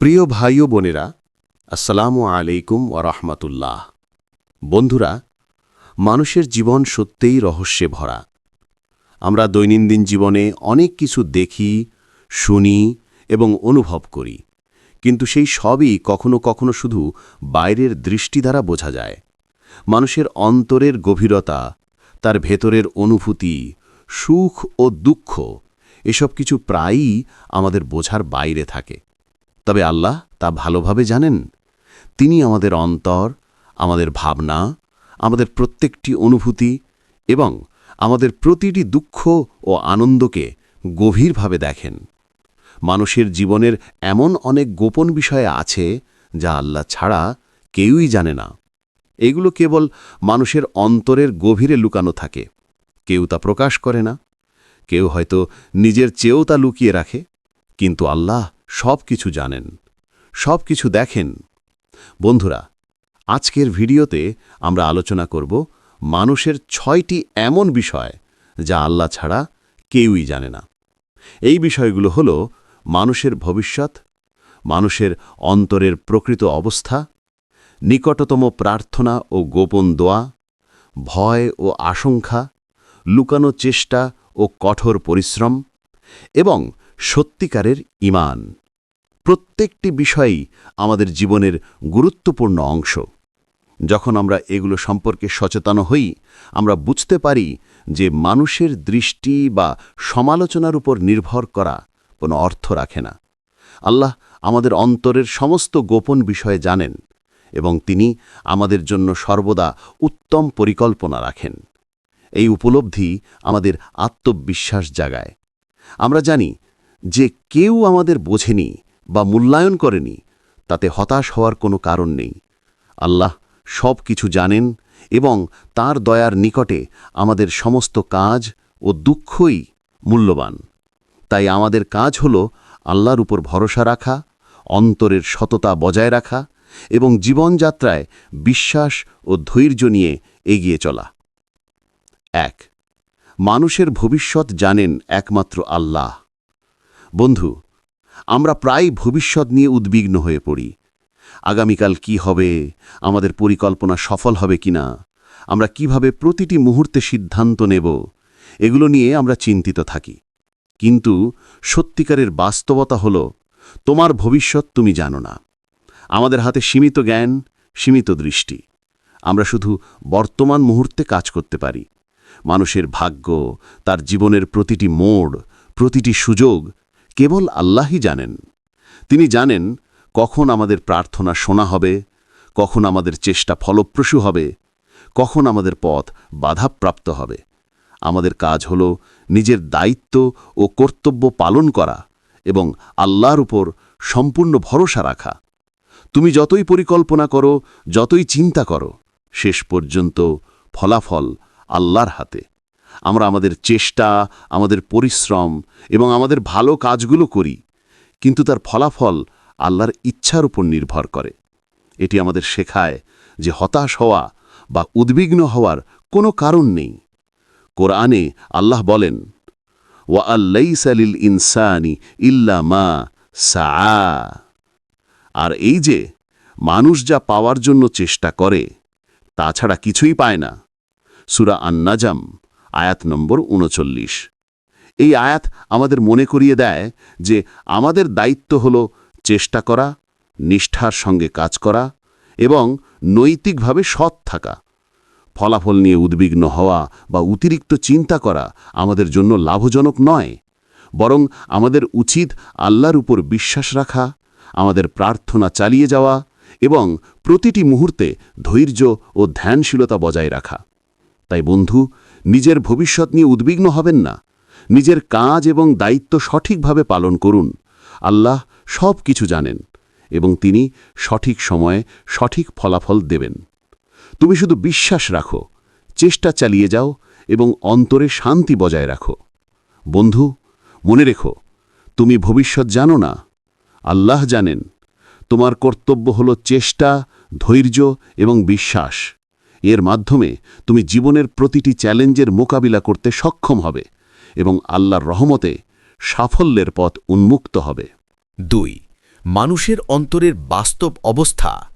প্রিয় ভাই ও বোনেরা, আসসালামু আলাইকুম ওরহমতুল্লাহ বন্ধুরা, মানুষের জীবন সত্যিই রহস্যে ভরা। আমরা দৈনন্দিন জীবনে অনেক কিছু দেখি, শুনি এবং অনুভব করি, কিন্তু সেই সবই কখনো কখনো শুধু বাইরের দৃষ্টি দ্বারা বোঝা যায়। মানুষের অন্তরের গভীরতা, তার ভেতরের অনুভূতি, সুখ ও দুঃখ, এসব কিছু প্রায়ই আমাদের বোঝার বাইরে থাকে। তবে আল্লাহ তা ভালোভাবে জানেন। তিনি আমাদের অন্তর, আমাদের ভাবনা, আমাদের প্রত্যেকটি অনুভূতি এবং আমাদের প্রতিটি দুঃখ ও আনন্দকে গভীরভাবে দেখেন। মানুষের জীবনের এমন অনেক গোপন বিষয় আছে যা আল্লাহ ছাড়া কেউই জানে না। এগুলো কেবল মানুষের অন্তরের গভীরে লুকানো থাকে। কেউ তা প্রকাশ করে না। কেউ হয়তো নিজের চেয়েও তা লুকিয়ে রাখে। কিন্তু আল্লাহ সব কিছু জানেন সব কিছু দেখেন। বন্ধুরা, আজকের ভিডিওতে আমরা আলোচনা করব মানুষের ছয়টি এমন বিষয় যা আল্লাহ ছাড়া কেউই জানে না। এই বিষয়গুলো হল মানুষের ভবিষ্যৎ, মানুষের অন্তরের প্রকৃত অবস্থা, নিকটতম প্রার্থনা ও গোপন দোয়া, ভয় ও আশঙ্কা, লুকানো চেষ্টা ও কঠোর পরিশ্রম এবং সত্যিকারের ইমান প্রত্যেকটি বিষয়ই আমাদের জীবনের গুরুত্বপূর্ণ অংশ। যখন আমরা এগুলো সম্পর্কে সচেতন হই, আমরা বুঝতে পারি যে মানুষের দৃষ্টি বা সমালোচনার উপর নির্ভর করা কোনো অর্থ রাখে না। আল্লাহ আমাদের অন্তরের সমস্ত গোপন বিষয়ে জানেন এবং তিনি আমাদের জন্য সর্বদা উত্তম পরিকল্পনা রাখেন। এই উপলব্ধি আমাদের আত্মবিশ্বাস জাগায়। আমরা জানি যে কেউ আমাদের বোঝেনি বা মূল্যায়ন করেনি, তাতে হতাশ হওয়ার কোনো কারণ নেই। আল্লাহ সব কিছু জানেন এবং তার দয়ার নিকটে আমাদের সমস্ত কাজ ও দুঃখই মূল্যবান। তাই আমাদের কাজ হল আল্লাহর উপর ভরসা রাখা, অন্তরের সততা বজায় রাখা এবং জীবনযাত্রায় বিশ্বাস ও ধৈর্য নিয়ে এগিয়ে চলা। এক, মানুষের ভবিষ্যৎ জানেন একমাত্র আল্লাহ। বন্ধু, আমরা প্রায় ভবিষ্যৎ নিয়ে উদ্বিগ্ন হয়ে পড়ি। আগামীকাল কি হবে? আমাদের পরিকল্পনা সফল হবে কিনা? আমরা কীভাবে প্রতিটি মুহূর্তে সিদ্ধান্ত নেব? এগুলো নিয়ে আমরা চিন্তিত থাকি। কিন্তু সত্যিকারের বাস্তবতা হল, তোমার ভবিষ্যৎ তুমি জানো না। আমাদের হাতে সীমিত জ্ঞান, সীমিত দৃষ্টি। আমরা শুধু বর্তমান মুহূর্তে কাজ করতে পারি। মানুষের ভাগ্য, তার জীবনের প্রতিটি মোড়, প্রতিটি সুযোগ কেবল আল্লাহই জানেন। তিনি জানেন কখন আমাদের প্রার্থনা শোনা হবে, কখন আমাদের চেষ্টা ফলপ্রসূ হবে, কখন আমাদের পথ বাধাপ্রাপ্ত হবে। আমাদের কাজ হল নিজের দায়িত্ব ও কর্তব্য পালন করা এবং আল্লাহর উপর সম্পূর্ণ ভরসা রাখা। তুমি যতই পরিকল্পনা করো, যতই চিন্তা করো, শেষ পর্যন্ত ফলাফল আল্লাহর হাতে। আমরা আমাদের চেষ্টা, আমাদের পরিশ্রম এবং আমাদের ভালো কাজগুলো করি, কিন্তু তার ফলাফল আল্লাহর ইচ্ছার উপর নির্ভর করে। এটি আমাদের শেখায় যে হতাশ হওয়া বা উদ্বিগ্ন হওয়ার কোনো কারণ নেই। কোরআনে আল্লাহ বলেন, ওয়া আল্লাইসালিল ইনসানি ইল্লা মা সা আর এই যে, মানুষ যা পাওয়ার জন্য চেষ্টা করে তাছাড়া কিছুই পায় না। সুরা আন্নাজাম আয়াত নম্বর উনচল্লিশ। এই আয়াত আমাদের মনে করিয়ে দেয় যে আমাদের দায়িত্ব হল চেষ্টা করা, নিষ্ঠার সঙ্গে কাজ করা এবং নৈতিকভাবে সৎ থাকা। ফলাফল নিয়ে উদ্বিগ্ন হওয়া বা অতিরিক্ত চিন্তা করা আমাদের জন্য লাভজনক নয়, বরং আমাদের উচিত আল্লাহর উপর বিশ্বাস রাখা, আমাদের প্রার্থনা চালিয়ে যাওয়া এবং প্রতিটি মুহূর্তে ধৈর্য ও ধ্যানশীলতা বজায় রাখা। তাই বন্ধু নিজের ভবিষ্যৎ নিয়ে উদ্বিগ্ন হবেন না। নিজের কাজ এবং দায়িত্ব সঠিকভাবে পালন করুন। আল্লাহ সব কিছু জানেন এবং তিনি সঠিক সময়ে সঠিক ফলাফল দেবেন। তুমি শুধু বিশ্বাস রাখো, চেষ্টা চালিয়ে যাও এবং অন্তরে শান্তি বজায় রাখো। বন্ধু, মনে রেখো, তুমি ভবিষ্যৎ জানো না। আল্লাহ জানেন, তোমার কর্তব্য হল চেষ্টা, ধৈর্য এবং বিশ্বাস। এর মাধ্যমে তুমি জীবনের প্রতিটি চ্যালেঞ্জের মোকাবিলা করতে সক্ষম হবে এবং আল্লাহর রহমতে সাফল্যের পথ উন্মুক্ত হবে। দুই, মানুষের অন্তরের বাস্তব অবস্থা।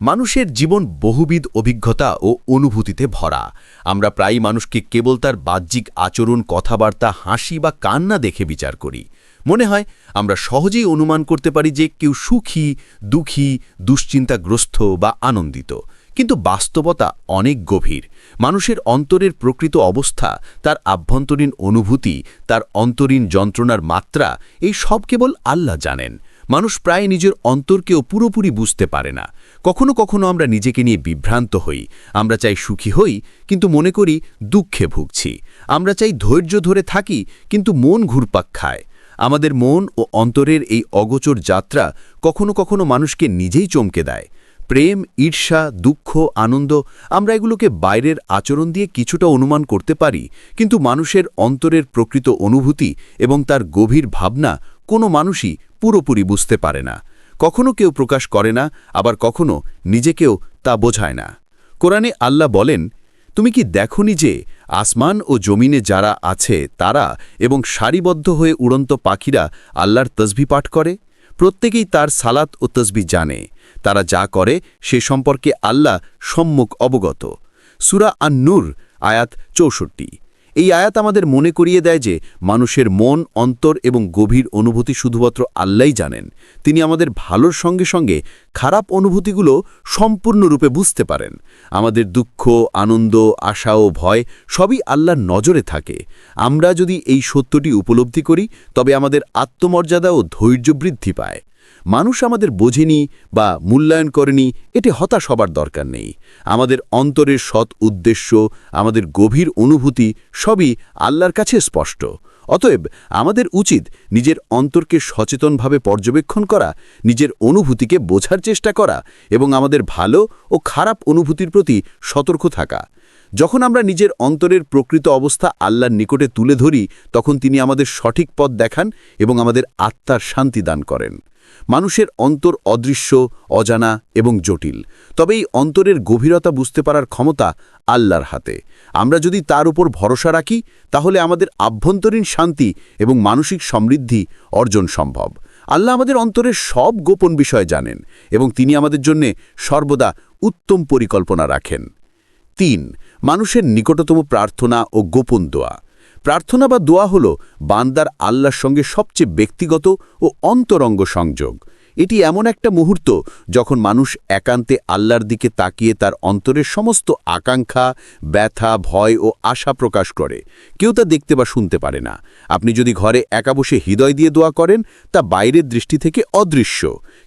মানুষের জীবন বহুবিধ অভিজ্ঞতা ও অনুভূতিতে ভরা। আমরা প্রায়ই মানুষকে কেবল তার বাহ্যিক আচরণ, কথাবার্তা, হাসি বা কান্না দেখে বিচার করি। মনে হয় আমরা সহজেই অনুমান করতে পারি যে কেউ সুখী, দুঃখী, দুশ্চিন্তাগ্রস্ত বা আনন্দিত। কিন্তু বাস্তবতা অনেক গভীর। মানুষের অন্তরের প্রকৃত অবস্থা, তার আভ্যন্তরীণ অনুভূতি, তার অন্তরীণ যন্ত্রণার মাত্রা, এই সব কেবল আল্লাহ জানেন। মানুষ প্রায় নিজের অন্তরকেও পুরোপুরি বুঝতে পারে না। কখনো কখনো আমরা নিজেকে নিয়ে বিভ্রান্ত হই। আমরা চাই সুখী হই, কিন্তু মনে করি দুঃখে ভুগছি। আমরা চাই ধৈর্য ধরে থাকি, কিন্তু মন ঘুরপাক খায়। আমাদের মন ও অন্তরের এই অগোচর যাত্রা কখনো কখনো মানুষকে নিজেই চমকে দেয়। প্রেম, ঈর্ষা, দুঃখ, আনন্দ, আমরা এগুলোকে বাইরের আচরণ দিয়ে কিছুটা অনুমান করতে পারি, কিন্তু মানুষের অন্তরের প্রকৃত অনুভূতি এবং তার গভীর ভাবনা কোনো মানুষই পুরোপুরি বুঝতে পারে না। কখনো কেউ প্রকাশ করে না, আবার কখনো নিজেকেও তা বোঝায় না। কোরআনে আল্লাহ বলেন, তুমি কি দেখনি যে আসমান ও জমিনে যারা আছে তারা এবং সারিবদ্ধ হয়ে উড়ন্ত পাখিরা আল্লাহর তসবি পাঠ করে? প্রত্যেকেই তার সালাত ও তসবি জানে। তারা যা করে, সে সম্পর্কে আল্লাহ সম্মুখ অবগত। সুরা আন আয়াত চৌষট্টি। এই আয়াত আমাদের মনে করিয়ে দেয় যে মানুষের মন, অন্তর এবং গভীর অনুভূতি শুধুমাত্র আল্লাহই জানেন। তিনি আমাদের ভালোর সঙ্গে সঙ্গে খারাপ অনুভূতিগুলো সম্পূর্ণরূপে বুঝতে পারেন। আমাদের দুঃখ, আনন্দ, আশা ও ভয় সবই আল্লাহর নজরে থাকে। আমরা যদি এই সত্যটি উপলব্ধি করি, তবে আমাদের আত্মমর্যাদা ও ধৈর্য বৃদ্ধি পায়। মানুষ আমাদের বোঝেনি বা মূল্যায়ন করেনি এটি হতাশ হবার দরকার নেই। আমাদের অন্তরের সৎ উদ্দেশ্য, আমাদের গভীর অনুভূতি সবই আল্লাহর কাছে স্পষ্ট। অতএব আমাদের উচিত নিজের অন্তরকে সচেতনভাবে পর্যবেক্ষণ করা, নিজের অনুভূতিকে বোঝার চেষ্টা করা এবং আমাদের ভালো ও খারাপ অনুভূতির প্রতি সতর্ক থাকা। যখন আমরা নিজের অন্তরের প্রকৃত অবস্থা আল্লাহর নিকটে তুলে ধরি, তখন তিনি আমাদের সঠিক পথ দেখান এবং আমাদের আত্মার শান্তি দান করেন। মানুষের অন্তর অদৃশ্য, অজানা এবং জটিল। তবে এই অন্তরের গভীরতা বুঝতে পারার ক্ষমতা আল্লাহর হাতে। আমরা যদি তার উপর ভরসা রাখি, তাহলে আমাদের আভ্যন্তরীণ শান্তি এবং মানসিক সমৃদ্ধি অর্জন সম্ভব। আল্লাহ আমাদের অন্তরের সব গোপন বিষয় জানেন এবং তিনি আমাদের জন্যে সর্বদা উত্তম পরিকল্পনা রাখেন। তিন, মানুষের নিকটতম প্রার্থনা ও গোপন দোয়া। প্রার্থনা বা দোয়া হল বান্দার আল্লাহর সঙ্গে সবচেয়ে ব্যক্তিগত ও অন্তরঙ্গ সংযোগ। এটি এমন একটা মুহূর্ত যখন মানুষ একান্তে আল্লাহর দিকে তাকিয়ে তার অন্তরের সমস্ত আকাঙ্ক্ষা, ব্যথা, ভয় ও আশা প্রকাশ করে। কেউ তা দেখতে বা শুনতে পারে না। আপনি যদি ঘরে একা বসে হৃদয় দিয়ে দোয়া করেন, তা বাইরের দৃষ্টি থেকে অদৃশ্য।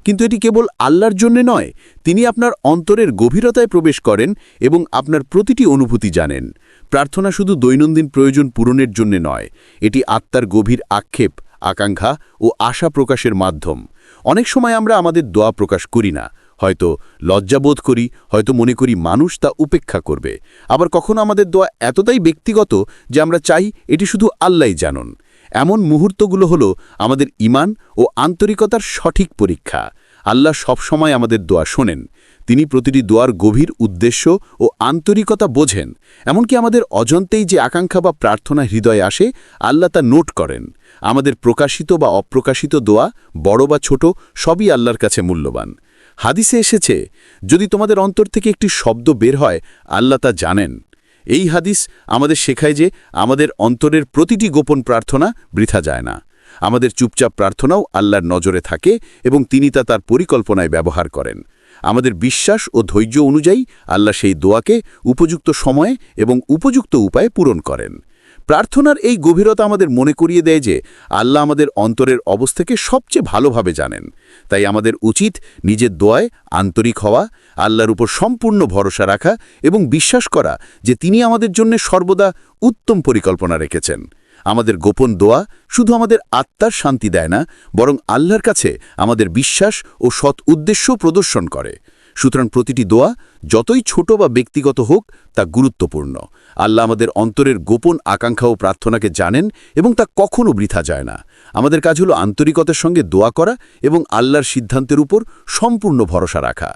কিন্তু এটি কেবল আল্লাহর জন্য নয়, তিনি আপনার অন্তরের গভীরতায় প্রবেশ করেন এবং আপনার প্রতিটি অনুভূতি জানেন। প্রার্থনা শুধু দৈনন্দিন প্রয়োজন পূরণের জন্য নয়, এটি আত্মার গভীর আক্ষেপ আকাঙ্ক্ষা ও আশা প্রকাশের মাধ্যম। অনেক সময় আমরা আমাদের দোয়া প্রকাশ করি না। হয়তো লজ্জাবোধ করি, হয়তো মনে করি মানুষ তা উপেক্ষা করবে। আবার কখনো আমাদের দোয়া এতটাই ব্যক্তিগত যে আমরা চাই এটি শুধু আল্লাহ জানুন। এমন মুহূর্তগুলো হলো আমাদের ইমান ও আন্তরিকতার সঠিক পরীক্ষা। আল্লাহ সবসময় আমাদের দোয়া শোনেন। তিনি প্রতিটি দোয়ার গভীর উদ্দেশ্য ও আন্তরিকতা বোঝেন। এমনকি আমাদের অজন্তেই যে আকাঙ্ক্ষা বা প্রার্থনা হৃদয়ে আসে, আল্লাহ তা নোট করেন। আমাদের প্রকাশিত বা অপ্রকাশিত দোয়া, বড় বা ছোট, সবই আল্লাহর কাছে মূল্যবান। হাদিসে এসেছে, যদি তোমাদের অন্তর থেকে একটি শব্দ বের হয়, আল্লাহ তা জানেন। এই হাদিস আমাদের শেখায় যে আমাদের অন্তরের প্রতিটি গোপন প্রার্থনা বৃথা যায় না। আমাদের চুপচাপ প্রার্থনাও আল্লাহর নজরে থাকে এবং তিনি তা তার পরিকল্পনায় ব্যবহার করেন। আমাদের বিশ্বাস ও ধৈর্য অনুযায়ী আল্লাহ সেই দোয়াকে উপযুক্ত সময়ে এবং উপযুক্ত উপায়ে পূরণ করেন। প্রার্থনার এই গভীরতা আমাদের মনে করিয়ে দেয় যে আল্লাহ আমাদের অন্তরের অবস্থাকে সবচেয়ে ভালোভাবে জানেন। তাই আমাদের উচিত নিজের দোয়ায় আন্তরিক হওয়া, আল্লাহর উপর সম্পূর্ণ ভরসা রাখা এবং বিশ্বাস করা যে তিনি আমাদের জন্য সর্বদা উত্তম পরিকল্পনা রেখেছেন। আমাদের গোপন দোয়া শুধু আমাদের আত্মার শান্তি দেয় না, বরং আল্লাহর কাছে আমাদের বিশ্বাস ও সৎ উদ্দেশ্য প্রদর্শন করে। সুতরাং প্রতিটি দোয়া যতই ছোট বা ব্যক্তিগত হোক, তা গুরুত্বপূর্ণ। আল্লাহ আমাদের অন্তরের গোপন আকাঙ্ক্ষা ও প্রার্থনাকে জানেন এবং তা কখনও বৃথা যায় না। আমাদের কাজ হলো আন্তরিকতার সঙ্গে দোয়া করা এবং আল্লাহর সিদ্ধান্তের উপর সম্পূর্ণ ভরসা রাখা।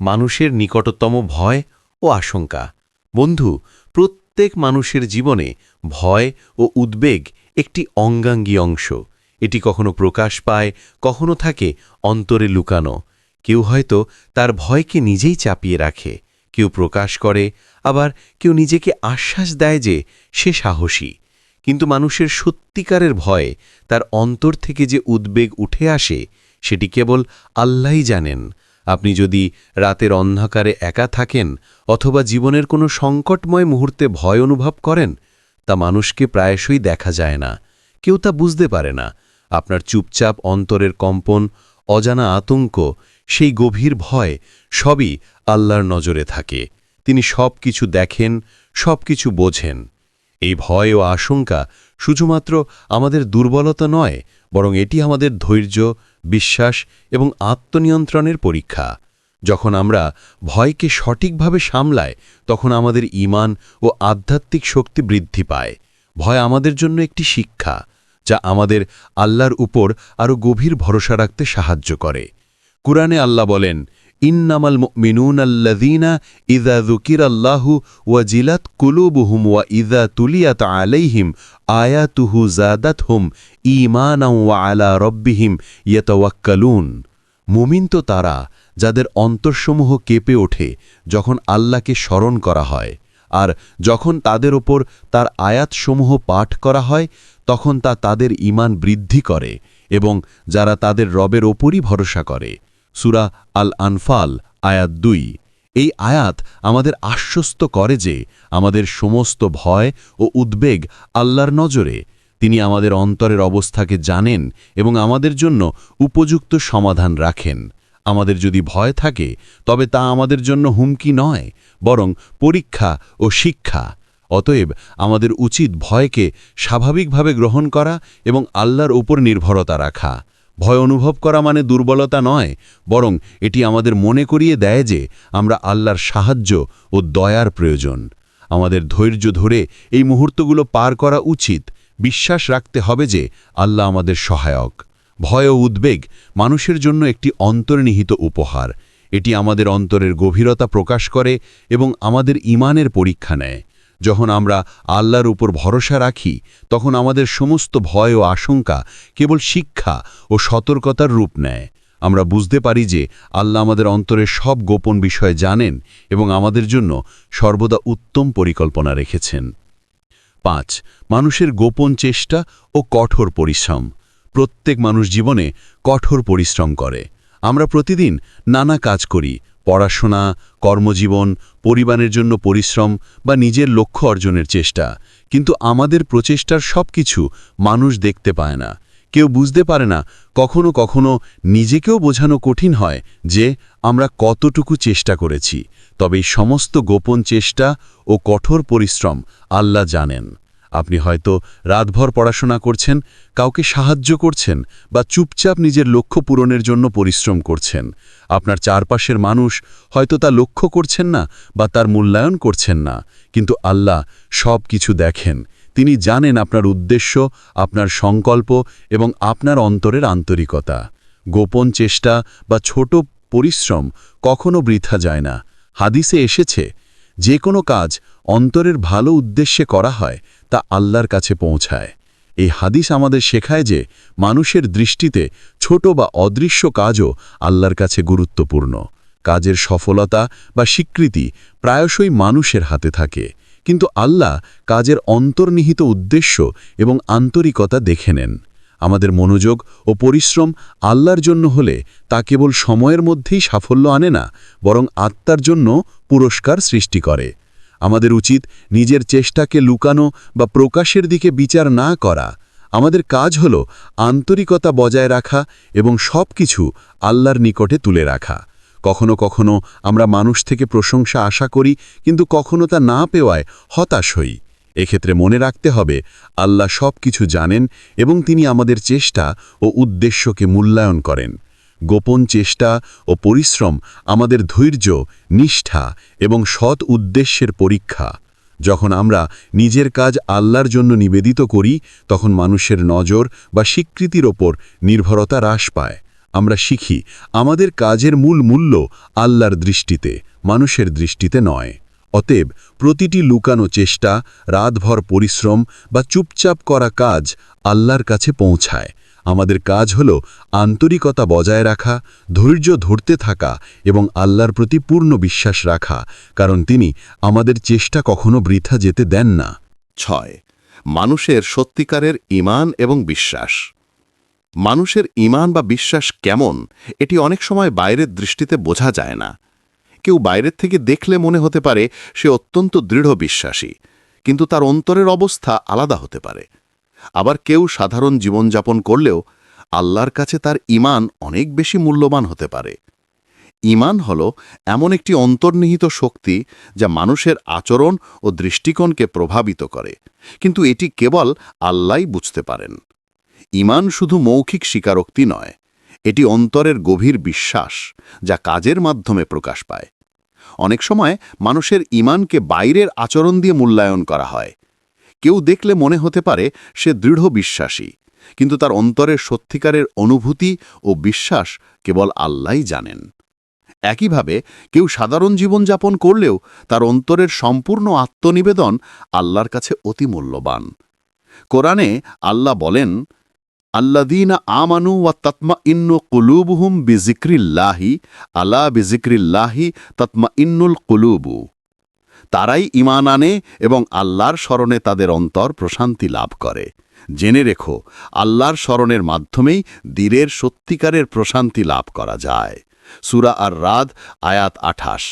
মানুষের নিকটতম ভয় ও আশঙ্কা। বন্ধু, প্রত্যেক মানুষের জীবনে ভয় ও উদ্বেগ একটি অঙ্গাঙ্গী অংশ। এটি কখনো প্রকাশ পায়, কখনো থাকে অন্তরে লুকানো। কেউ হয়তো তার ভয়কে নিজেই চাপিয়ে রাখে, কেউ প্রকাশ করে, আবার কেউ নিজেকে আশ্বাস দেয় যে সে সাহসী। কিন্তু মানুষের সত্যিকারের ভয়ে, তার অন্তর থেকে যে উদ্বেগ উঠে আসে, সেটি কেবল আল্লাহই জানেন। আপনি যদি রাতের অন্ধকারে একা থাকেন, অথবা জীবনের কোনো সংকটময় মুহূর্তে ভয় অনুভব করেন, তা মানুষকে প্রায়শই দেখা যায় না। কেউ তা বুঝতে পারে না। আপনার চুপচাপ অন্তরের কম্পন, অজানা আতঙ্ক সেই গভীর ভয় সবই আল্লাহর নজরে থাকে। তিনি সব কিছু দেখেন সব কিছু বোঝেন। এই ভয় ও আশঙ্কা শুধুমাত্র আমাদের দুর্বলতা নয়, বরং এটি আমাদের ধৈর্য, বিশ্বাস এবং আত্মনিয়ন্ত্রণের পরীক্ষা। যখন আমরা ভয়কে সঠিকভাবে সামলায়, তখন আমাদের ঈমান ও আধ্যাত্মিক শক্তি বৃদ্ধি পায়। ভয় আমাদের জন্য একটি শিক্ষা, যা আমাদের আল্লাহর উপর আরও গভীর ভরসা রাখতে সাহায্য করে। কুরআনে আল্লাহ বলেন, ইন্নামাল মিনুন আল্লাযীনা ইযা যুকিরাল্লাহু ওয়াজিলাত কুলুবুহুম ওয়া ইযা তুলিয়াত আলাইহিম আয়াতুহু যাদাতহুম ঈমানাও ওয়া আলা রাব্বিহিম ইয়াতাওয়াক্কালুন। মুমিন তো তারা, যাদের অন্তরসমূহ কেঁপে ওঠে যখন আল্লাহকে স্মরণ করা হয়, আর যখন তাদের ওপর তার আয়াতসমূহ পাঠ করা হয়, তখন তা তাদের ঈমান বৃদ্ধি করে এবং যারা তাদের রবের ওপরই ভরসা করে। সুরা আল আনফাল আয়াত দুই। এই আয়াত আমাদের আশ্বস্ত করে যে আমাদের সমস্ত ভয় ও উদ্বেগ আল্লাহর নজরে। তিনি আমাদের অন্তরের অবস্থাকে জানেন এবং আমাদের জন্য উপযুক্ত সমাধান রাখেন। আমাদের যদি ভয় থাকে, তবে তা আমাদের জন্য হুমকি নয়, বরং পরীক্ষা ও শিক্ষা। অতএব আমাদের উচিত ভয়কে স্বাভাবিকভাবে গ্রহণ করা এবং আল্লাহর উপর নির্ভরতা রাখা। ভয় অনুভব করা মানে দুর্বলতা নয়, বরং এটি আমাদের মনে করিয়ে দেয় যে আমরা আল্লাহর সাহায্য ও দয়ার প্রয়োজন। আমাদের ধৈর্য ধরে এই মুহূর্তগুলো পার করা উচিত। বিশ্বাস রাখতে হবে যে আল্লাহ আমাদের সহায়ক। ভয় ও উদ্বেগ মানুষের জন্য একটি অন্তর্নিহিত উপহার। এটি আমাদের অন্তরের গভীরতা প্রকাশ করে এবং আমাদের ইমানের পরীক্ষা নেয়। যখন আমরা আল্লাহর উপর ভরসা রাখি, তখন আমাদের সমস্ত ভয় ও আশঙ্কা কেবল শিক্ষা ও সতর্কতার রূপ নেয়। আমরা বুঝতে পারি যে আল্লাহ আমাদের অন্তরের সব গোপন বিষয় জানেন এবং আমাদের জন্য সর্বদা উত্তম পরিকল্পনা রেখেছেন। পাঁচ, মানুষের গোপন চেষ্টা ও কঠোর পরিশ্রম। প্রত্যেক মানুষ জীবনে কঠোর পরিশ্রম করে। আমরা প্রতিদিন নানা কাজ করি পড়াশোনা, কর্মজীবন, পরিবারের জন্য পরিশ্রম বা নিজের লক্ষ্য অর্জনের চেষ্টা। কিন্তু আমাদের প্রচেষ্টার সব কিছু মানুষ দেখতে পায় না। কেউ বুঝতে পারে না, কখনো কখনো নিজেকেও বোঝানো কঠিন হয় যে আমরা কতটুকু চেষ্টা করেছি। তবে এই সমস্ত গোপন চেষ্টা ও কঠোর পরিশ্রম আল্লাহ জানেন। আপনি হয়তো রাতভর পড়াশোনা করছেন, কাউকে সাহায্য করছেন বা চুপচাপ নিজের লক্ষ্য পূরণের জন্য পরিশ্রম করছেন। আপনার চারপাশের মানুষ হয়তো তা লক্ষ্য করছেন না বা তার মূল্যায়ন করছেন না। কিন্তু আল্লাহ সব কিছু দেখেন। তিনি জানেন আপনার উদ্দেশ্য, আপনার সংকল্প এবং আপনার অন্তরের আন্তরিকতা। গোপন চেষ্টা বা ছোট পরিশ্রম কখনো বৃথা যায় না। হাদিসে এসেছে, যে কোনো কাজ অন্তরের ভালো উদ্দেশ্যে করা হয় তা আল্লাহর কাছে পৌঁছায়। এই হাদিস আমাদের শেখায় যে মানুষের দৃষ্টিতে ছোট বা অদৃশ্য কাজও আল্লাহর কাছে গুরুত্বপূর্ণ। কাজের সফলতা বা স্বীকৃতি প্রায়শই মানুষের হাতে থাকে। কিন্তু আল্লাহ কাজের অন্তর্নিহিত উদ্দেশ্য এবং আন্তরিকতা দেখে নেন। আমাদের মনোযোগ ও পরিশ্রম আল্লাহর জন্য হলে তা কেবল সময়ের মধ্যেই সাফল্য আনে না, বরং আত্মার জন্য পুরস্কার সৃষ্টি করে। আমাদের উচিত নিজের চেষ্টাকে লুকানো বা প্রকাশের দিকে বিচার না করা। আমাদের কাজ হল আন্তরিকতা বজায় রাখা এবং সব কিছু আল্লাহর নিকটে তুলে রাখা। কখনো কখনো আমরা মানুষ থেকে প্রশংসা আশা করি, কিন্তু কখনো তা না পেওয়ায় হতাশ হই। এক্ষেত্রে মনে রাখতে হবে, আল্লাহ সব কিছু জানেন এবং তিনি আমাদের চেষ্টা ও উদ্দেশ্যকে মূল্যায়ন করেন। গোপন চেষ্টা ও পরিশ্রম আমাদের ধৈর্য, নিষ্ঠা এবং সৎ উদ্দেশ্যের পরীক্ষা। যখন আমরা নিজের কাজ আল্লাহর জন্য নিবেদিত করি, তখন মানুষের নজর বা স্বীকৃতির ওপর নির্ভরতা হ্রাস পায়। আমরা শিখি, আমাদের কাজের মূল মূল্য আল্লাহর দৃষ্টিতে, মানুষের দৃষ্টিতে নয়। অতএব প্রতিটি লুকানো চেষ্টা, রাতভর পরিশ্রম বা চুপচাপ করা কাজ আল্লাহর কাছে পৌঁছায়। আমাদের কাজ হল আন্তরিকতা বজায় রাখা, ধৈর্য ধরতে থাকা এবং আল্লাহর প্রতি পূর্ণ বিশ্বাস রাখা, কারণ তিনি আমাদের চেষ্টা কখনো বৃথা যেতে দেন না। ছয়, মানুষের সত্যিকারের ইমান এবং বিশ্বাস। মানুষের ইমান বা বিশ্বাস কেমন, এটি অনেক সময় বাইরের দৃষ্টিতে বোঝা যায় না। কেউ বাইরের থেকে দেখলে মনে হতে পারে সে অত্যন্ত দৃঢ় বিশ্বাসী, কিন্তু তার অন্তরের অবস্থা আলাদা হতে পারে। আবার কেউ সাধারণ জীবনযাপন করলেও আল্লাহর কাছে তার ইমান অনেক বেশি মূল্যবান হতে পারে। ইমান হল এমন একটি অন্তর্নিহিত শক্তি যা মানুষের আচরণ ও দৃষ্টিকোণকে প্রভাবিত করে, কিন্তু এটি কেবল আল্লাহই বুঝতে পারেন। ইমান শুধু মৌখিক স্বীকারোক্তি নয়, এটি অন্তরের গভীর বিশ্বাস যা কাজের মাধ্যমে প্রকাশ পায়। অনেক সময় মানুষের ইমানকে বাইরের আচরণ দিয়ে মূল্যায়ন করা হয় কেউ দেখলে মনে হতে পারে সে দৃঢ় বিশ্বাসী, কিন্তু তার অন্তরের সত্যিকারের অনুভূতি ও বিশ্বাস কেবল আল্লাহই জানেন। একইভাবে কেউ সাধারণ জীবনযাপন করলেও তার অন্তরের সম্পূর্ণ আত্মনিবেদন আল্লাহর কাছে অতি মূল্যবান। কোরআনে আল্লাহ বলেন আল্লাদিনা আমানু ওয়া তৎমা ইন্নু কুলুবুহুম বিজিক্রিল্লাহি আলা বিজিক্রিল্লাহি তৎমা ইন্নুল কুলুবু। তারাই ইমান আনে এবং আল্লাহর স্মরণে তাদের অন্তর প্রশান্তি লাভ করে। জেনে রেখো, আল্লাহর স্মরণের মাধ্যমেই দীরের সত্যিকারের প্রশান্তি লাভ করা যায়। সুরা আর রাদ আয়াত আঠাশ।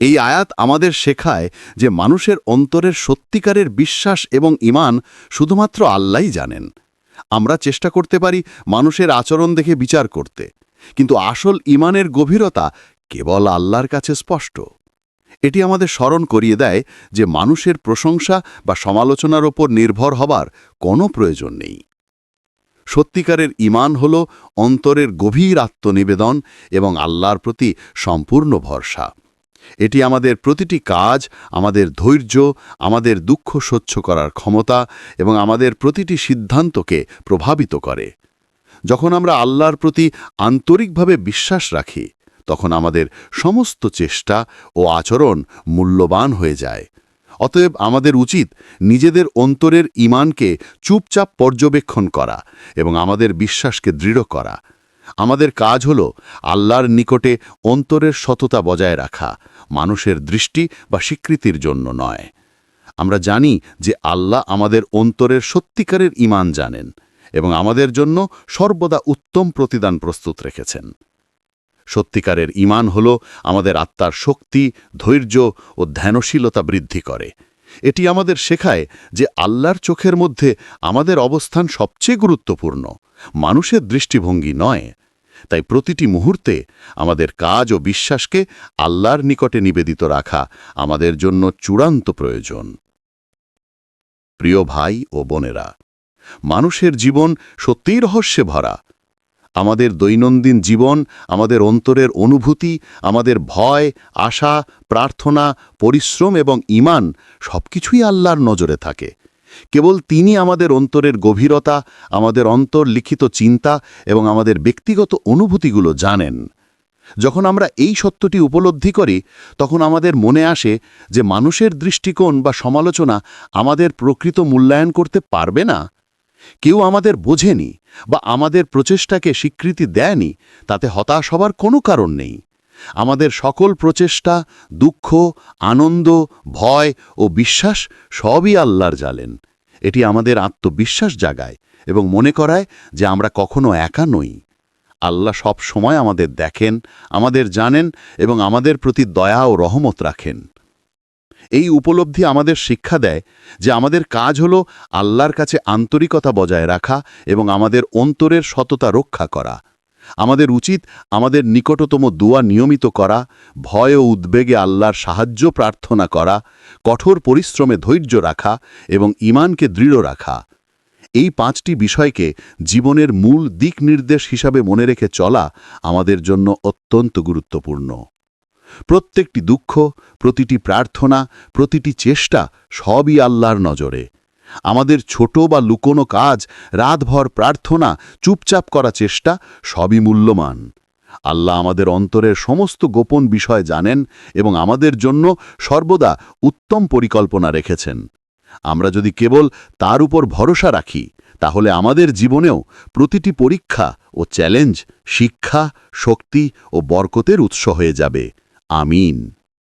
এই আয়াত আমাদের শেখায় যে মানুষের অন্তরের সত্যিকারের বিশ্বাস এবং ইমান শুধুমাত্র আল্লাহই জানেন। আমরা চেষ্টা করতে পারি মানুষের আচরণ দেখে বিচার করতে, কিন্তু আসল ইমানের গভীরতা কেবল আল্লাহর কাছে স্পষ্ট। এটি আমাদের স্মরণ করিয়ে দেয় যে মানুষের প্রশংসা বা সমালোচনার ওপর নির্ভর হবার কোনো প্রয়োজন নেই। সত্যিকারের ইমান হল অন্তরের গভীর আত্মনিবেদন এবং আল্লাহর প্রতি সম্পূর্ণ ভরসা। এটি আমাদের প্রতিটি কাজ, আমাদের ধৈর্য, আমাদের দুঃখ সহ্য করার ক্ষমতা এবং আমাদের প্রতিটি সিদ্ধান্তকে প্রভাবিত করে। যখন আমরা আল্লাহর প্রতি আন্তরিকভাবে বিশ্বাস রাখি তখন আমাদের সমস্ত চেষ্টা ও আচরণ মূল্যবান হয়ে যায়। অতএব আমাদের উচিত নিজেদের অন্তরের ইমানকে চুপচাপ পর্যবেক্ষণ করা এবং আমাদের বিশ্বাসকে দৃঢ় করা। আমাদের কাজ হল আল্লাহর নিকটে অন্তরের সততা বজায় রাখা, মানুষের দৃষ্টি বা স্বীকৃতির জন্য নয়। আমরা জানি যে আল্লাহ আমাদের অন্তরের সত্যিকারের ইমান জানেন এবং আমাদের জন্য সর্বদা উত্তম প্রতিদান প্রস্তুত রেখেছেন। সত্যিকারের ইমান হল আমাদের আত্মার শক্তি, ধৈর্য ও ধ্যানশীলতা বৃদ্ধি করে। এটি আমাদের শেখায় যে আল্লাহর চোখের মধ্যে আমাদের অবস্থান সবচেয়ে গুরুত্বপূর্ণ। মানুষের দৃষ্টিভঙ্গি নয়। তাই প্রতিটি মুহূর্তে আমাদের কাজ ও বিশ্বাসকে আল্লাহর নিকটে নিবেদিত রাখা আমাদের জন্য চূড়ান্ত প্রয়োজন। প্রিয় ভাই ও বোনেরা, মানুষের জীবন সত্যিই রহস্যে ভরা। আমাদের দৈনন্দিন জীবন, আমাদের অন্তরের অনুভূতি, আমাদের ভয়, আশা, প্রার্থনা, পরিশ্রম এবং ইমান সবকিছুই আল্লাহর নজরে থাকে। কেবল তিনি আমাদের অন্তরের গভীরতা, আমাদের অন্তর লিখিত চিন্তা এবং আমাদের ব্যক্তিগত অনুভূতিগুলো জানেন। যখন আমরা এই সত্যটি উপলব্ধি করি, তখন আমাদের মনে আসে যে মানুষের দৃষ্টিকোণ বা সমালোচনা আমাদের প্রকৃত মূল্যায়ন করতে পারবে না। কেউ আমাদের বোঝেনি বা আমাদের প্রচেষ্টাকে স্বীকৃতি দেয়নি, তাতে হতাশ হবার কোনো কারণ নেই। আমাদের সকল প্রচেষ্টা, দুঃখ, আনন্দ, ভয় ও বিশ্বাস সবই আল্লাহর জালেন। এটি আমাদের আত্মবিশ্বাস জাগায় এবং মনে করায় যে আমরা কখনো একা নই। আল্লাহ সব সময় আমাদের দেখেন, আমাদের জানেন এবং আমাদের প্রতি দয়া ও রহমত রাখেন। এই উপলব্ধি আমাদের শিক্ষা দেয় যে আমাদের কাজ হল আল্লাহর কাছে আন্তরিকতা বজায় রাখা এবং আমাদের অন্তরের সততা রক্ষা করা। আমাদের উচিত আমাদের নিকটতম দুয়া নিয়মিত করা, ভয় ও উদ্বেগে আল্লাহর সাহায্য প্রার্থনা করা, কঠোর পরিশ্রমে ধৈর্য রাখা এবং ইমানকে দৃঢ় রাখা। এই পাঁচটি বিষয়কে জীবনের মূল দিক নির্দেশ হিসাবে মনে রেখে চলা আমাদের জন্য অত্যন্ত গুরুত্বপূর্ণ। প্রত্যেকটি দুঃখ, প্রতিটি প্রার্থনা, প্রতিটি চেষ্টা সবই আল্লাহর নজরে। আমাদের ছোট বা লুকোনো কাজ, রাতভর প্রার্থনা, চুপচাপ করা চেষ্টা সবই মূল্যমান আল্লাহ আমাদের অন্তরের সমস্ত গোপন বিষয় জানেন এবং আমাদের জন্য সর্বদা উত্তম পরিকল্পনা রেখেছেন। আমরা যদি কেবল তার উপর ভরসা রাখি, তাহলে আমাদের জীবনেও প্রতিটি পরীক্ষা ও চ্যালেঞ্জ শিক্ষা, শক্তি ও বরকতের উৎস হয়ে যাবে। আমিন।